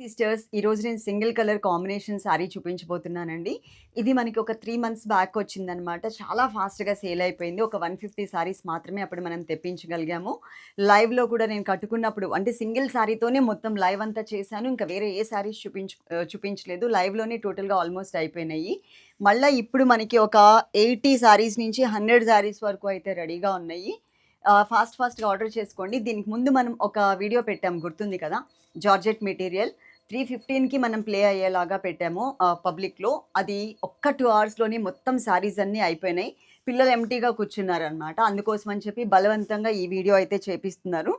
Sisters ఈరోజు నేను single colour combination sari చూపించబోతున్నానండి. ఇది మనకి ఒక త్రీ మంత్స్ బ్యాక్ వచ్చిందనమాట చాలా ఫాస్ట్గా సేల్ అయిపోయింది. ఒక వన్ ఫిఫ్టీ శారీస్ మాత్రమే అప్పుడు మనం తెప్పించగలిగాము. లైవ్లో కూడా నేను కట్టుకున్నప్పుడు అంటే సింగిల్ శారీతోనే మొత్తం లైవ్ అంతా చేశాను. ఇంకా వేరే ఏ శారీస్ చూపించ చూపించలేదు. లైవ్లోనే టోటల్గా ఆల్మోస్ట్ అయిపోయినాయి. మళ్ళీ ఇప్పుడు మనకి ఒక ఎయిటీ శారీస్ నుంచి హండ్రెడ్ శారీస్ వరకు అయితే రెడీగా ఉన్నాయి. ఫాస్ట్ ఫాస్ట్గా ఆర్డర్ చేసుకోండి. దీనికి ముందు మనం ఒక వీడియో పెట్టాం. గుర్తుంది కదా? Georgette material. త్రీ ఫిఫ్టీన్కి మనం ప్లే అయ్యేలాగా పెట్టాము పబ్లిక్లో అది ఒక్క టూ అవర్స్లోనే మొత్తం శారీస్ అన్నీ అయిపోయినాయి. పిల్లలు ఎంటీగా కూర్చున్నారనమాట అందుకోసం అని చెప్పి బలవంతంగా ఈ వీడియో అయితే చేపిస్తున్నారు.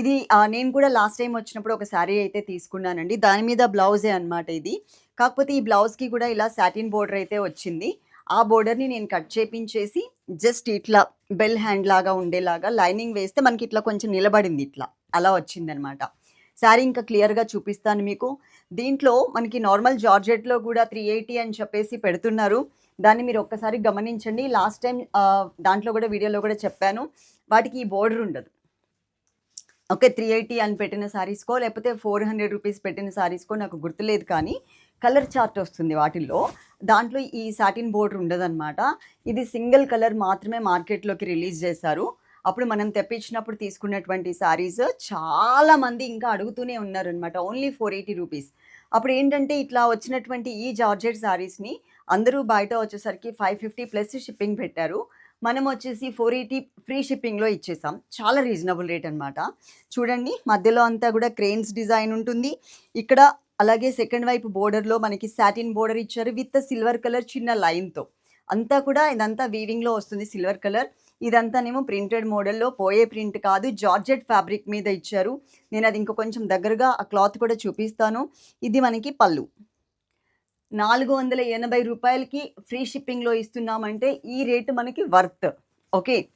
ఇది నేను కూడా లాస్ట్ టైం వచ్చినప్పుడు ఒక శారీ అయితే తీసుకున్నానండి. దాని మీద బ్లౌజే అనమాట ఇది. కాకపోతే ఈ బ్లౌజ్కి కూడా ఇలా సాటిన్ బోర్డర్ అయితే వచ్చింది. ఆ బోర్డర్ని నేను కట్ చేపించేసి జస్ట్ ఇట్లా బెల్ హ్యాండ్ లాగా ఉండేలాగా లైనింగ్ వేస్తే మనకి ఇట్లా కొంచెం నిలబడింది ఇట్లా. అలా వచ్చిందనమాట శారీ ఇంకా క్లియర్గా చూపిస్తాను మీకు. దీంట్లో మనకి నార్మల్ జార్జెట్లో కూడా త్రీ ఎయిటీ అని చెప్పేసి పెడుతున్నారు. దాన్ని మీరు ఒక్కసారి గమనించండి. లాస్ట్ టైం దాంట్లో కూడా వీడియోలో కూడా చెప్పాను. వాటికి ఈ బోర్డర్ ఉండదు. ఓకే త్రీ ఎయిటీ అని పెట్టిన శారీస్కో లేకపోతే ఫోర్ హండ్రెడ్ రూపీస్ పెట్టిన శారీస్కో నాకు గుర్తులేదు కానీ కలర్ చార్ట్ వస్తుంది వాటిల్లో. దాంట్లో ఈ సాటిన్ బోర్డర్ ఉండదన్నమాట. ఇది సింగిల్ కలర్ మాత్రమే మార్కెట్లోకి రిలీజ్ చేశారు. అప్పుడు మనం తెప్పించినప్పుడు తీసుకున్నటువంటి శారీస్ చాలామంది ఇంకా అడుగుతూనే ఉన్నారనమాట ఓన్లీ ఫోర్ ఎయిటీ రూపీస్ అప్పుడు ఏంటంటే ఇట్లా వచ్చినటువంటి ఈ జార్జెట్ శారీస్ని అందరూ బయట వచ్చేసరికి ఫైవ్ ఫిఫ్టీ ప్లస్ షిప్పింగ్ పెట్టారు. మనం వచ్చేసి ఫోర్ ఎయిటీ ఫ్రీ షిప్పింగ్లో ఇచ్చేసాం. చాలా రీజనబుల్ రేట్ అనమాట చూడండి మధ్యలో అంతా కూడా క్రెయిన్స్ డిజైన్ ఉంటుంది. ఇక్కడ అలాగే సెకండ్ వైపు బోర్డర్లో మనకి సాటిన్ బోర్డర్ ఇచ్చారు విత్ సిల్వర్ కలర్ చిన్న లైన్తో అంతా కూడా ఇదంతా వీవింగ్లో వస్తుంది సిల్వర్ కలర్ ఇదంతానేమో ప్రింటెడ్ మోడల్లో పోయే ప్రింట్ కాదు. జార్జెట్ ఫ్యాబ్రిక్ మీద ఇచ్చారు. నేను అది ఇంకా కొంచెం దగ్గరగా ఆ క్లాత్ కూడా చూపిస్తాను. ఇది మనకి పళ్ళు. నాలుగు వందల ఎనభై రూపాయలకి ఫ్రీ షిప్పింగ్లో ఇస్తున్నామంటే ఈ రేటు మనకి వర్త్. ఓకే?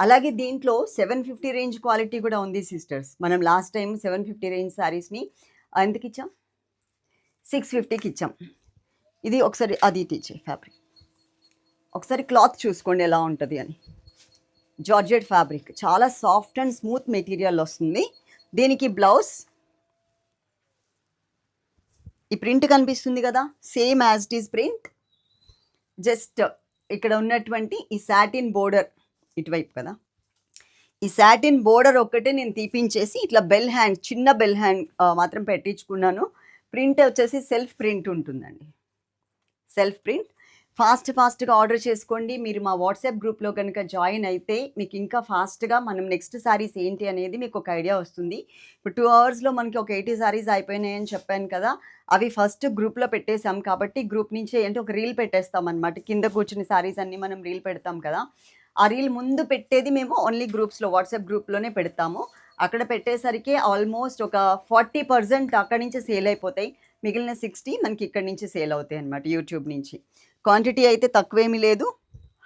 అలాగే దీంట్లో సెవెన్ ఫిఫ్టీ రేంజ్ క్వాలిటీ కూడా ఉంది సిస్టర్స్. మనం last time seven fifty range శారీస్ని ఎందుకు ఇచ్చాం? సిక్స్ ఫిఫ్టీకి ఇచ్చాం. ఇది ఒకసారి అది ఇచ్చే ఫ్యాబ్రిక్. ఒకసారి క్లాత్ చూసుకోండి ఎలా ఉంటుంది అని. Georgette fabric. చాలా సాఫ్ట్ అండ్ స్మూత్ మెటీరియల్ వస్తుంది. దీనికి బ్లౌజ్ ఈ ప్రింట్ కనిపిస్తుంది కదా? Same as it is print. Just ఇక్కడ ఉన్నటువంటి ఈ సాటిన్ బోర్డర్ ఇటువైపు కదా? ఈ సాటిన్ బోర్డర్ ఒక్కటే నేను తీపించేసి ఇట్లా బెల్ హ్యాండ్ చిన్న బెల్ హ్యాండ్ మాత్రం పెట్టించుకున్నాను. ప్రింట్ వచ్చేసి సెల్ఫ్ ప్రింట్ ఉంటుందండి. Self print. ఫాస్ట్ ఫాస్ట్గా ఆర్డర్ చేసుకోండి. మీరు మా వాట్సాప్ గ్రూప్లో కనుక జాయిన్ అయితే మీకు ఇంకా ఫాస్ట్గా మనం నెక్స్ట్ శారీస్ ఏంటి అనేది మీకు ఒక ఐడియా వస్తుంది. ఇప్పుడు టూ అవర్స్లో మనకి ఒక ఎయిటీ శారీస్ అయిపోయినాయని చెప్పాను కదా అవి ఫస్ట్ గ్రూప్లో పెట్టేశాం కాబట్టి గ్రూప్ నుంచి అంటే ఒక రీల్ పెట్టేస్తాం అనమాట కింద కూర్చుని శారీస్ అన్నీ మనం రీల్ పెడతాం కదా ఆ రీల్ ముందు పెట్టేది మేము ఓన్లీ గ్రూప్స్లో వాట్సాప్ గ్రూప్లోనే పెడతాము. అక్కడ పెట్టేసరికి ఆల్మోస్ట్ ఒక ఫార్టీ పర్సెంట్ అక్కడి నుంచి సేల్ అయిపోతాయి. మిగిలిన సిక్స్టీ మనకి ఇక్కడి నుంచి సేల్ అవుతాయి అనమాట యూట్యూబ్ నుంచి. క్వాంటిటీ అయితే తక్కువేమీ లేదు.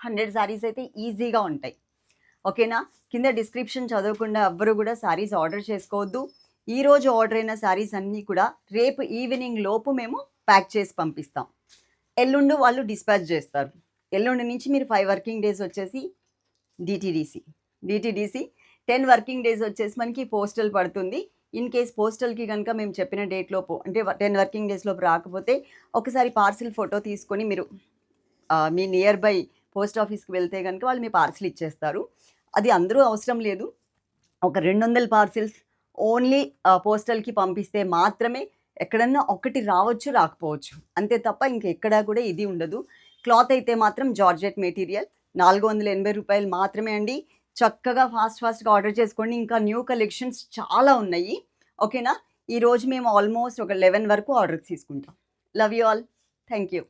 హండ్రెడ్ శారీస్ అయితే ఈజీగా ఉంటాయి. ఓకేనా? కింద డిస్క్రిప్షన్ చదవకుండా ఎవ్వరు కూడా శారీస్ ఆర్డర్ చేసుకోవద్దు. ఈ రోజు ఆర్డర్ అయిన శారీస్ అన్నీ కూడా రేపు ఈవినింగ్ లోపు మేము ప్యాక్ చేసి పంపిస్తాం. ఎల్లుండి వాళ్ళు డిస్పాచ్ చేస్తారు. ఎల్లుండి నుంచి మీరు ఫైవ్ వర్కింగ్ డేస్ వచ్చేసి DTDC. DTDC. Ten working days వచ్చేసి మనకి పోస్టల్ పడుతుంది. ఇన్ కేస్ పోస్టల్కి కనుక మేము చెప్పిన డేట్ లోపు అంటే టెన్ వర్కింగ్ డేస్ లోపు రాకపోతే ఒకసారి పార్సిల్ ఫోటో తీసుకొని మీరు మీ నియర్ బై పోస్ట్ ఆఫీస్కి వెళ్తే కనుక వాళ్ళు మీ పార్సిల్ ఇచ్చేస్తారు. అది అందరూ అవసరం లేదు. ఒక రెండు వందల పార్సిల్స్ ఓన్లీ పోస్టల్కి పంపిస్తే మాత్రమే ఎక్కడన్నా ఒకటి రావచ్చు రాకపోవచ్చు. అంతే తప్ప ఇంకెక్కడా కూడా ఇది ఉండదు. క్లాత్ అయితే మాత్రం జార్జెట్ మెటీరియల్. నాలుగు వందల ఎనభై రూపాయలు మాత్రమే అండి. చక్కగా ఫాస్ట్ ఫాస్ట్గా ఆర్డర్ చేసుకోండి. ఇంకా న్యూ కలెక్షన్స్ చాలా ఉన్నాయి. ఓకేనా? ఈరోజు మేము ఆల్మోస్ట్ ఒక లెవెన్ వరకు ఆర్డర్ తీసుకుంటాం. Love you all. Thank you